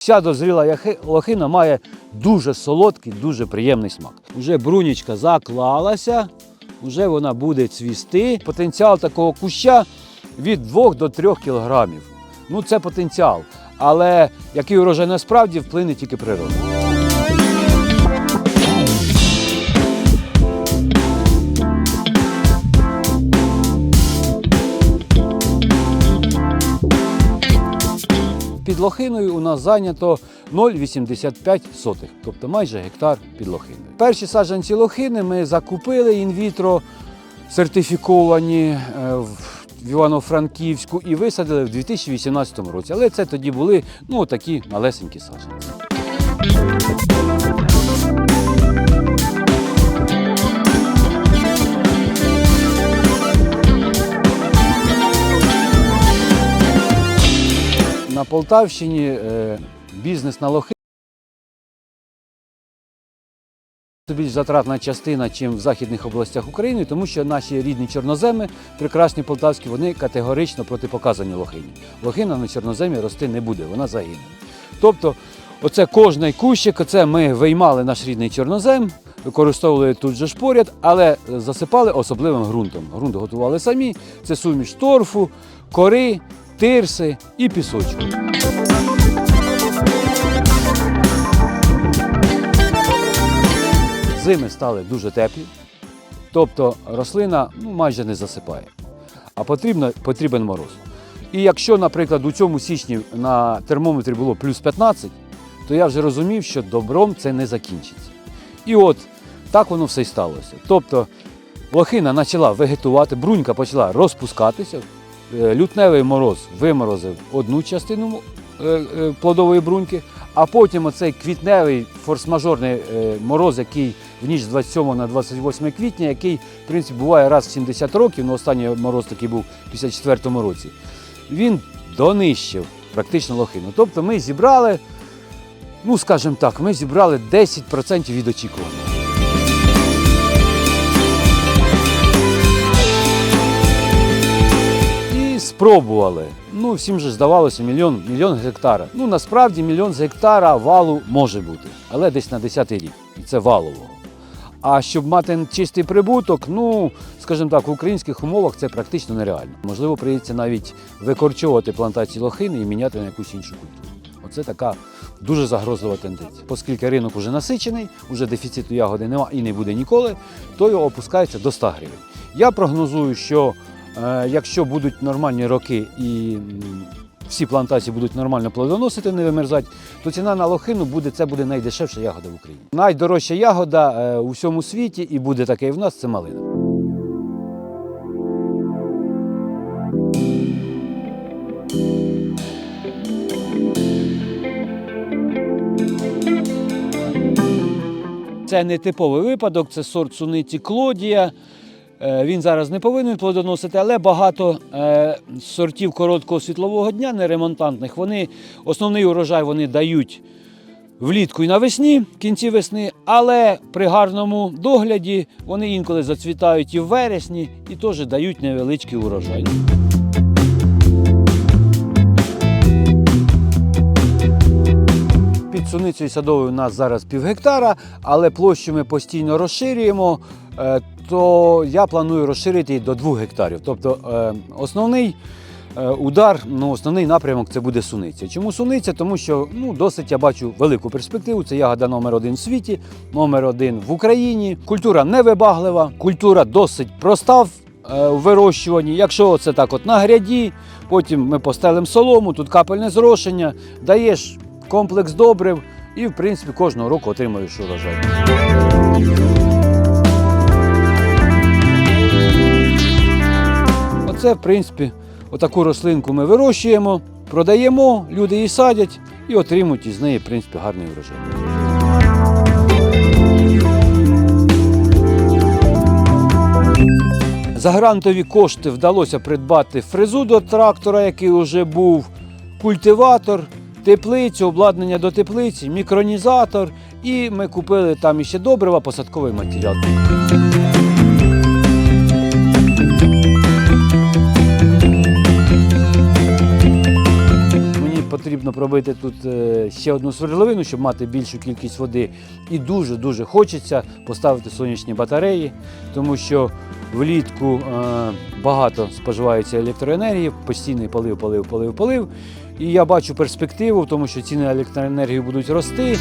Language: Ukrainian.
Вся дозріла лохина має дуже солодкий, дуже приємний смак. Уже брунічка заклалася, вже вона буде цвісти. Потенціал такого куща від 2 до 3 кілограмів. Ну, це потенціал. Але який урожай насправді вплине тільки природа. Лохиною у нас зайнято 0,85, сотих, тобто майже гектар під лохиною. Перші саджанці лохини ми закупили інвітро, сертифіковані е, в Івано-Франківську і висадили в 2018 році. Але це тоді були ну, такі малесенькі саджанці. Полтавщині е, бізнес на лохи більш затратна частина, ніж в західних областях України, тому що наші рідні чорноземи, прекрасні полтавські, вони категорично протипоказані лохині. Лохина на чорноземі рости не буде, вона загине. Тобто, оце кожний кущик, оце ми виймали наш рідний чорнозем, використовували тут же ж поряд, але засипали особливим ґрунтом. Ґрунт готували самі. Це суміш торфу, кори, тирси і пісочку. Зими стали дуже теплі, тобто рослина ну, майже не засипає, а потрібно, потрібен мороз. І якщо, наприклад, у цьому січні на термометрі було плюс 15, то я вже розумів, що добром це не закінчиться. І от так воно все й сталося. Тобто лохина почала вегетувати, брунька почала розпускатися, лютневий мороз виморозив одну частину е, е, плодової бруньки, а потім оцей квітневий форс-мажорний е, мороз, який в ніч з 27 на 28 квітня, який, в принципі, буває раз в 70 років, ну останній мороз такий був в 54 році, він донищив практично лохину. Тобто ми зібрали, ну скажімо так, ми зібрали 10% від очікуваного. І спробували. Ну, всім же здавалося мільйон, мільйон гектара. Ну, насправді мільйон з гектара валу може бути, але десь на 10 рік. І це валового. А щоб мати чистий прибуток, ну, скажімо так, в українських умовах це практично нереально. Можливо, прийдеться навіть викорчовувати плантації лохини і міняти на якусь іншу культуру. Оце така дуже загрозлива тенденція. Оскільки ринок вже насичений, вже дефіциту ягоди немає і не буде ніколи, то його опускається до 100 гривень. Я прогнозую, що якщо будуть нормальні роки і всі плантації будуть нормально плодоносити, не вимерзати, то ціна на лохину буде це буде найдешевша ягода в Україні. Найдорожча ягода е, у всьому світі, і буде таке і в нас це малина. Це не типовий випадок, це сорт суниці Клодія. Е, Він зараз не повинен плодоносити, але багато е, сортів короткого світлового дня, неремонтантних, вони основний урожай вони дають влітку і навесні, в кінці весни, але при гарному догляді вони інколи зацвітають і в вересні і теж дають невеличкий урожай. Під суницею садовою у нас зараз пів гектара, але площу ми постійно розширюємо, то я планую розширити до 2 гектарів. Тобто е, основний е, удар, ну, основний напрямок це буде суниця. Чому суниця? Тому що ну, досить я бачу велику перспективу. Це ягода номер один в світі, номер один в Україні. Культура невибаглива, культура досить проста в е, вирощуванні. Якщо це так от на гряді, потім ми постелимо солому, тут капельне зрошення, даєш комплекс добрив і, в принципі, кожного року отримуєш урожай. Оце, в принципі, отаку рослинку ми вирощуємо, продаємо, люди її садять і отримують із неї, в принципі, гарний урожай. За грантові кошти вдалося придбати фрезу до трактора, який вже був, культиватор, теплицю, обладнання до теплиці, мікронізатор. І ми купили там іще добрива, посадковий матеріал. Потрібно пробити тут е, ще одну свердловину, щоб мати більшу кількість води. І дуже-дуже хочеться поставити сонячні батареї, тому що влітку е, багато споживається електроенергії, постійний полив, полив, полив, полив. І я бачу перспективу тому, що ціни на електроенергію будуть рости.